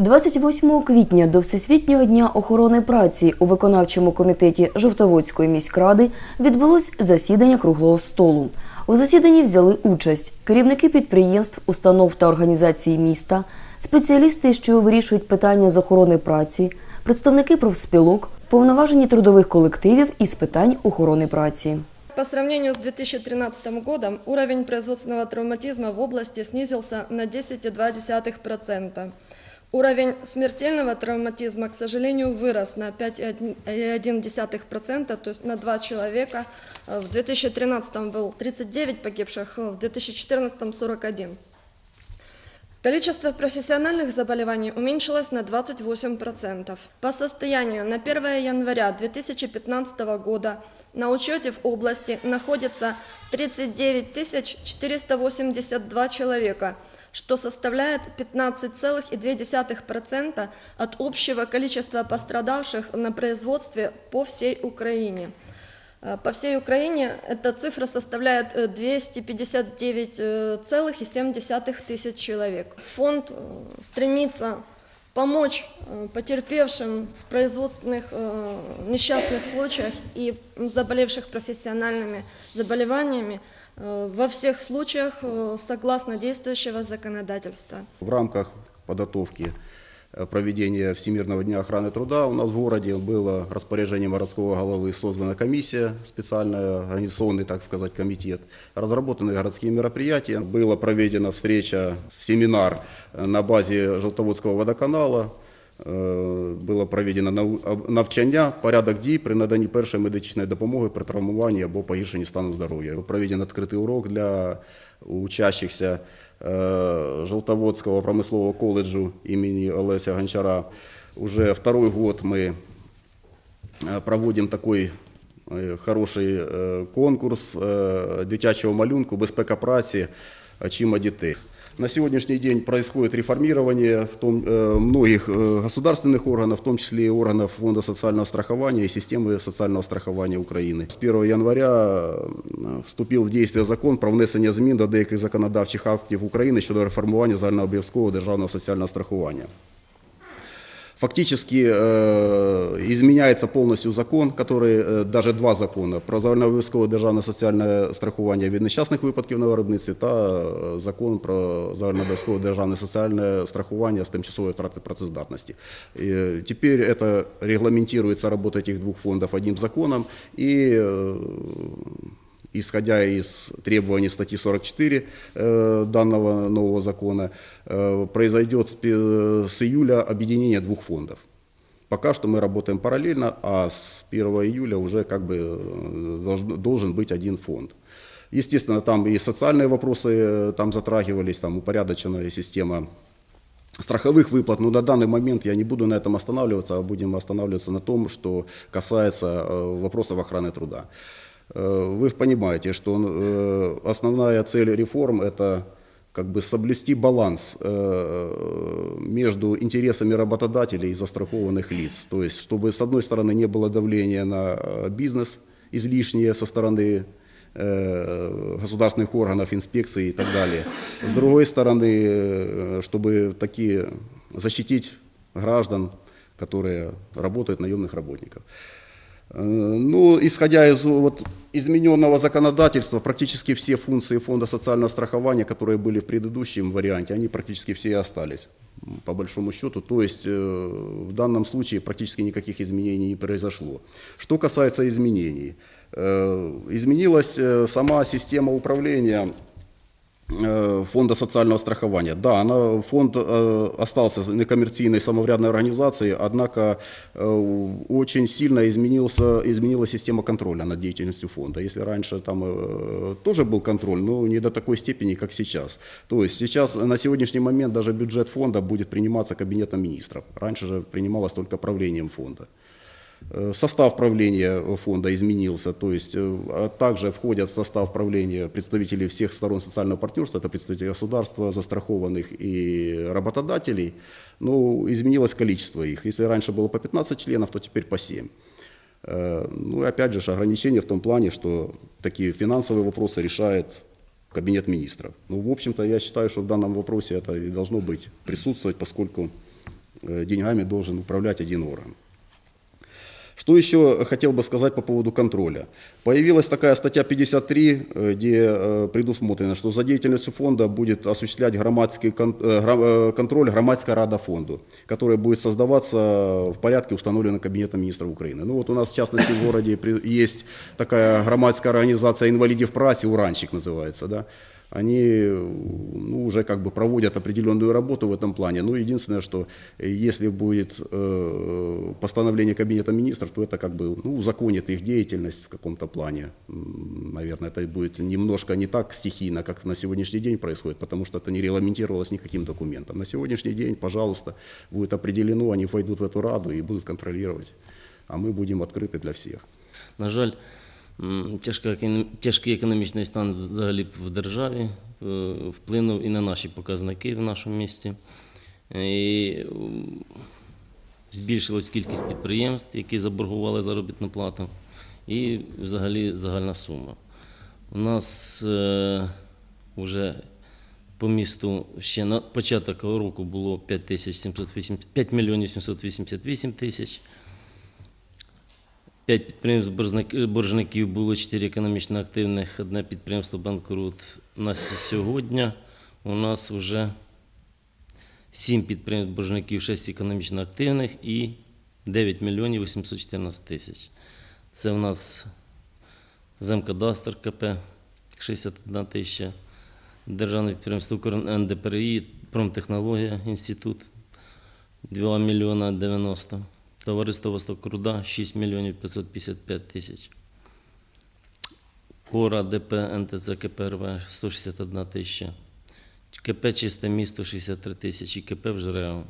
28 квітня до Всесвітнього дня охорони праці у виконавчому комітеті Жовтоводської міськради відбулось засідання круглого столу. У засіданні взяли участь керівники підприємств, установ та організацій міста, спеціалісти, що вирішують питання з охорони праці, представники профспілок, повноважені трудових колективів із питань охорони праці. По сравнению с 2013 годом уровень производственного травматизма в области снизился на 10,2%. Уровень смертельного травматизма, к сожалению, вырос на 5,1%, то есть на 2 человека. Э, В 2013 был 39 погибших, в 2014 41. Количество профессиональных заболеваний уменьшилось на 28%. По состоянию на 1 января 2015 года на учете в области находится 39 482 человека, что составляет 15,2% от общего количества пострадавших на производстве по всей Украине. Э, По всей Украине эта цифра составляет э, 259,7 тысяч человек. Фонд э, стремится помочь э, потерпевшим в производственных э, несчастных случаях и заболевших профессиональными заболеваниями э, во всех случаях э, согласно действующего законодательства. В рамках подготовки э, проведения Всемирного дня охраны труда у нас в городе было распоряжением городского головы создана комиссия, специальный организационный, так сказать, комитет. Разработаны городские мероприятия. Была проведена встреча, семинар э, на базе Желтоводского водоканала. Е, Було проведено нау- об- навчання, порядок дій при наданні першої медичної допомоги при травмуванні або погіршенні стану здоров'я. Проведен відкритий урок для учащихся е, Желтоводского промислового коледжу імені Олеся Гончара. Уже второй год мы э, проводим такой э, хороший э, конкурс э, дитячого малюнку «Безпека праці. Очима дітей». На сегодняшний день происходит реформирование в том, э, многих э, государственных органов, в том числе и органов Фонда социального страхования и системы социального страхования Украины. С 1 января э, вступил в действие закон про внесення змін до деяких законодавчих актів України щодо реформування загальнообов'язкового державного соціального страхування. Фактически э, изменяется полностью закон, который, э, даже два закони, про загальнообов'язкове державне соціальне страхування від нещасних випадків на виробництві та е, закон про загальнообов'язкове державне соціальне страхування з тимчасової втрати працездатності. И теперь это регламентируется работа этих двух фондов одним законом и э, исходя из требований статьи 44 э, данного нового закона, э, произойдет с, июля объединение двух фондов. Пока что мы работаем параллельно, а с 1 июля уже как бы э, должен, должен быть один фонд. Естественно, там и социальные вопросы там затрагивались, там упорядоченная система страховых выплат, но на данный момент я не буду на этом останавливаться, а будем останавливаться на том, что касается вопросов охраны труда. Э, Вы понимаете, что э, основная цель реформ – это как бы соблюсти баланс э, между интересами работодателей и застрахованных лиц. То есть, чтобы с одной стороны не было давления на бизнес излишнее со стороны государственных органов, инспекций и так далее. С другой стороны, чтобы такие защитить граждан, которые работают, наемных работников. Э, Ну, исходя из вот, измененного законодательства, практически все функции Фонда социального страхования, которые были в предыдущем варианте, они практически все и остались, по большому счету. То есть э, в данном случае практически никаких изменений не произошло. Что касается изменений, э, изменилась сама система управления Фонда социального страхования. Да, она, фонд э, остался некоммерційной самоврядной организацией, однако э, очень сильно изменился, изменилась система контроля над деятельностью фонда. Если раньше там э, тоже был контроль, но не до такой степени, как сейчас. То есть сейчас, на сегодняшний момент даже бюджет фонда будет приниматься кабинетом министров. Раньше же принималось только правлением фонда. Э, Состав правления фонда изменился, то есть э, а также входят в состав правления представители всех сторон социального партнерства, это представители государства, застрахованных и работодателей, но изменилось количество их. Если раньше было по 15 членов, то теперь по 7. Э, Ну и опять же ж, ограничения в том плане, что такие финансовые вопросы решает кабинет министров. Ну, в общем-то, я считаю, что в данном вопросе это и должно быть присутствовать, поскольку деньгами должен управлять один орган. Что еще хотел бы сказать по поводу контроля? Появилась такая статья 53, э, где э, предусмотрено, что за деятельностью фонда будет осуществлять громадский э, контроль громадская рада фонду, которая будет создаваться в порядке, установленном Кабинетом министров Украины. Ну вот у нас в частности в городе есть такая громадская организация инвалидов праці, Уранчик называется, да, они ну, уже как бы проводят определенную работу в этом плане. Ну, единственное, что э, если будет э, постановление Кабинета министров, то это как бы ну, узаконит их деятельность в каком-то плане. Наверное, это будет немножко не так стихийно, как на сегодняшний день происходит, потому что это не регламентировалось никаким документом. На сегодняшний день, пожалуйста, будет определено, они войдут в эту раду и будут контролировать, а мы будем открыты для всех. На жаль, тяжкий економічний стан взагалі в державі е, вплинув і на наші показники в нашому місті. І збільшилась кількість підприємств, які заборгували заробітну плату, і взагалі загальна сума. У нас е, вже по місту ще на початок року було 5, тисяч 780 5 мільйонів 788 тисяч. П'ять підприємств боржників було чотири економічно активних, одне підприємство банкрут. На сьогодні у нас вже сім підприємств боржників, шість економічно активних і 9 мільйонів 814 тисяч. Це у нас Земкадастр КП 61 тисяча, Державне підприємство НДПРІ, Промтехнологія інститут 2 мільйона 90. Товариство Восток Руда 6 мільйонів 555 тисяч. Кора ДП НТЗ КПРВ 161 тисяча. КП Чисте місто 63 тисячі, КП Вжрео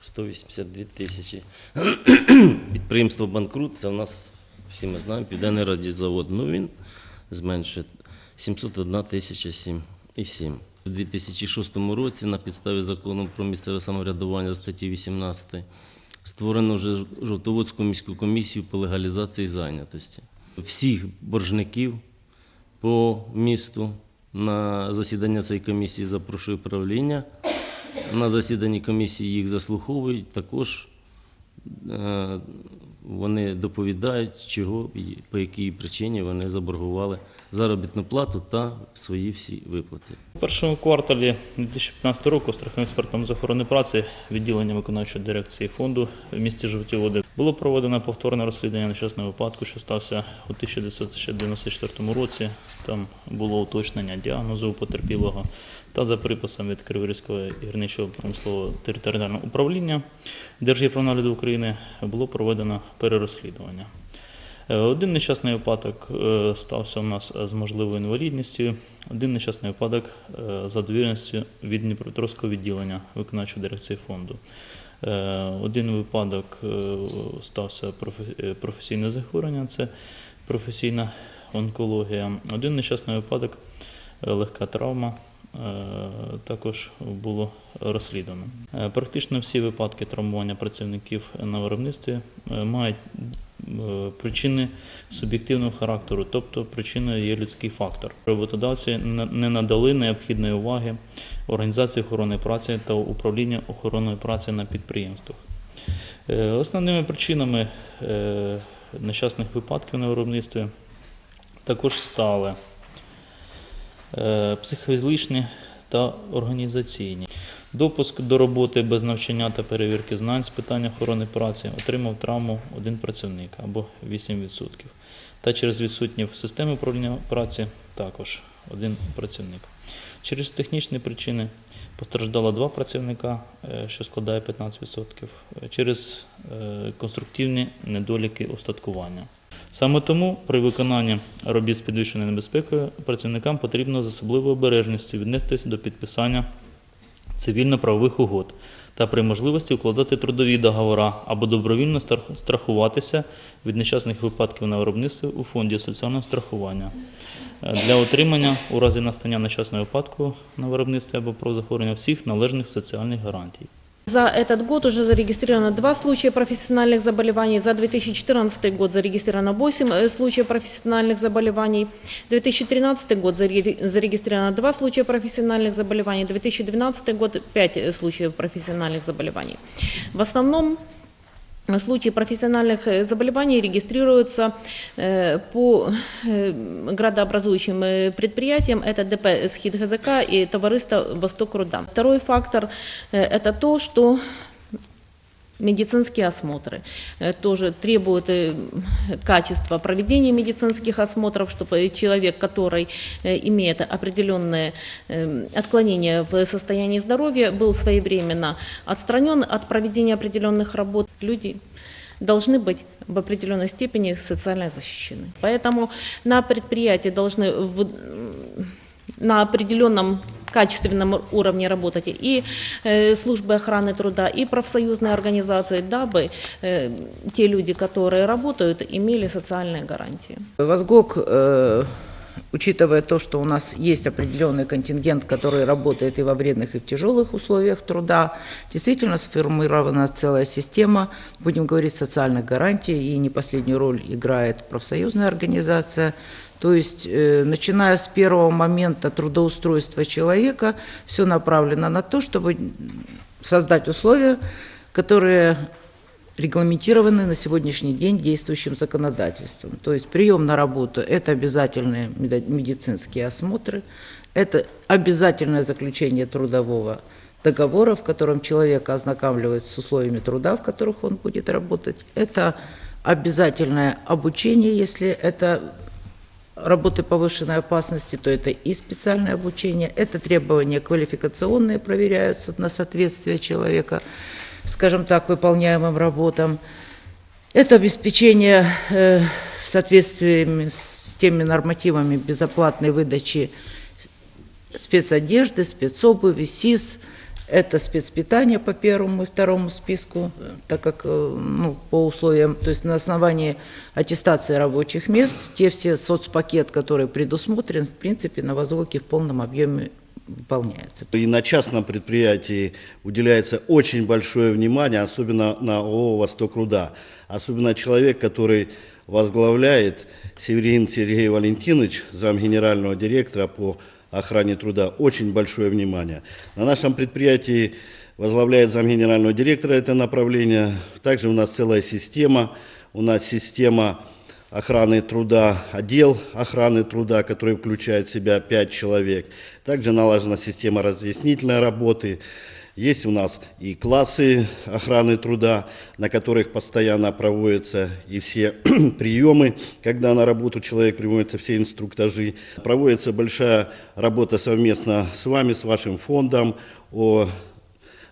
182 тисячі. Підприємство Банкрут, це у нас, всі ми знаємо, Південний радіозавод. Ну він зменшує 701 тисяча 7 і 7. У 2006 році на підставі закону про місцеве самоврядування статті 18 створено вже Жовтоводську міську комісію по легалізації зайнятості. Всіх боржників по місту на засідання цієї комісії запрошую правління. На засіданні комісії їх заслуховують. Також е, вони доповідають, чого по якій причині вони заборгували заробітну плату та свої всі виплати. У першому кварталі 2015 року страховим експертом з охорони праці відділення виконавчої дирекції фонду в місті Жовті Води було проведено повторне розслідування нещасного випадку, що стався у 1994 році. Там було уточнення діагнозу потерпілого та за приписом від Криворізького гірничого промислового територіального управління Держгірпронагляду України було проведено перерозслідування. Е, Один нещасний випадок е, стався у нас з можливою інвалідністю, один нещасний випадок е, за довіреністю від Дніпропетровського відділення виконавчої дирекції фонду. Один випадок стався професійне захворювання, це професійна онкологія. Один нещасний випадок легка травма. Е, Також було розслідувано. Е, Практично всі випадки травмування працівників на виробництві е, мають причини суб'єктивного характеру, тобто причиною є людський фактор. Роботодавці не надали необхідної уваги організації охорони праці та управління охороною праці на підприємствах. Основними причинами нещасних випадків на виробництві також стали психофізичні та організаційні. Допуск до роботи без навчання та перевірки знань з питань охорони праці отримав травму один працівник або 8%. Та через відсутні системи управління праці також один працівник. Через технічні причини постраждало два працівника, е, що складає 15%, е, через е, конструктивні недоліки устаткування. Саме тому при виконанні робіт з підвищеною небезпекою працівникам потрібно з особливою обережністю віднестися до підписання цивільно-правових угод та при можливості укладати трудові договори або добровільно страхуватися від нещасних випадків на виробництві у фонді соціального страхування Е, для отримання у разі настання нещасного випадку на виробництві або про захворювання всіх належних соціальних гарантій. За этот год уже зарегистрировано два случая профессиональных заболеваний. За 2014 год зарегистрировано 8 э, случаев профессиональных заболеваний. 2013 год заре- зарегистрировано два случая профессиональных заболеваний. 2012 год 5 случаев профессиональных заболеваний. В основном Случаи профессиональных э, заболеваний регистрируются э, по э, градообразующим э, предприятиям. Это ДП «Схид ГЗК» и товариство «Восток Руда». Второй фактор э, – это то, что медицинские осмотры э, тоже требуют э, качества проведения медицинских осмотров, чтобы человек, который э, имеет определенные отклонения в состоянии здоровья, был своевременно отстранен от проведения определенных работ. Люди должны быть в определенной степени социально защищены. Поэтому на предприятии должны на определенном качественном уровне работать и э, службы охраны труда, и профсоюзные организации, дабы э, те люди, которые работают, имели социальные гарантии. Возгок, э, учитывая то, что у нас есть определенный контингент, который работает и во вредных, и в тяжелых условиях труда, действительно сформирована целая система, будем говорить, социальных гарантий, и не последнюю роль играет профсоюзная организация. То есть, э, начиная с первого момента трудоустройства человека, все направлено на то, чтобы создать условия, которые регламентированы на сегодняшний день действующим законодательством. То есть прием на работу – это обязательные медицинские осмотры, это обязательное заключение трудового договора, в котором человек ознакомливается с условиями труда, в которых он будет работать. Это обязательное обучение, если это работы повышенной опасности, то это и специальное обучение, это требования квалификационные проверяются на соответствие человека, скажем так, выполняемым работам. Это обеспечение э, в соответствии с теми нормативами безоплатной выдачи спецодежды, спецобуви, СИС, это спецпитание по первому и второму списку, так как э, ну, по условиям, то есть на основании аттестации рабочих мест, те все соцпакет, который предусмотрен, в принципе, на возвоке в полном объеме выполняется. И на частном предприятии уделяется очень большое внимание, особенно на ООО «Восток Руда». Особенно человек, который возглавляет Северин Сергей Валентинович, зам генерального директора по охране труда, очень большое внимание. На нашем предприятии возглавляет зам генерального директора это направление. Также у нас целая система. У нас система охраны труда, отдел охраны труда, который включает в себя 5 человек. Также налажена система разъяснительной работы. Есть у нас и классы охраны труда, на которых постоянно проводятся и все приемы, когда на работу человек приводится, все инструктажи. Проводится большая работа совместно с вами, с вашим фондом о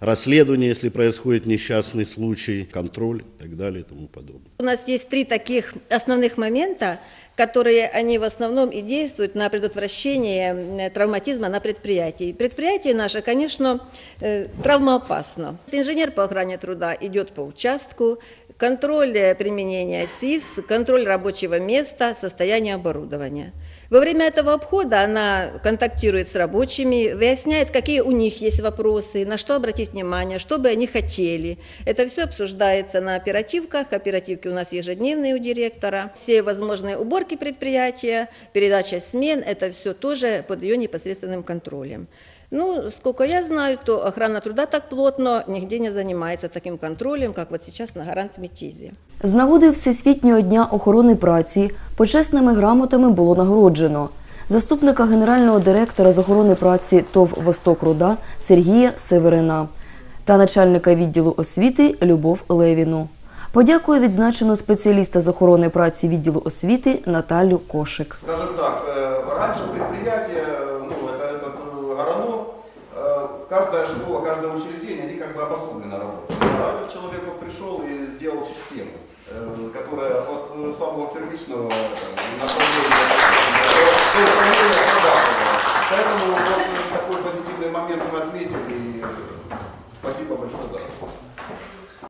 расследовании, если происходит несчастный случай, контроль и так далее и тому подобное. У нас есть три таких основных момента, которые они в основном и действуют на предотвращение э, травматизма на предприятии. Предприятие наше, конечно, э, травмоопасно. Инженер по охране труда идет по участку, контроль э, применения СИС, контроль рабочего места, состояние оборудования. Во время этого обхода она контактирует с рабочими, выясняет, какие у них есть вопросы, на что обратить внимание, что бы они хотели. Это все обсуждается на оперативках. Оперативки у нас ежедневные у директора. Все возможные уборки предприятия, передача смен, это все тоже под ее непосредственным контролем. Ну, сколько я знаю, то охрана труда так плотно нигде не занимается таким контролем, как вот сейчас на гарант Метизе. З нагоди Всесвітнього дня охорони праці почесними грамотами було нагороджено заступника генерального директора з охорони праці ТОВ «Восток Руда» Сергія Северина та начальника відділу освіти Любов Левіну. Подякую відзначено спеціаліста з охорони праці відділу освіти Наталю Кошик. Скажем так, э, каждая школа, каждое учреждение, они как бы обособленно работают. А человек вот пришел и сделал систему, э, которая от э, самого первичного э, направления. Поэтому вот такой позитивный момент мы отметили, и спасибо большое за работу.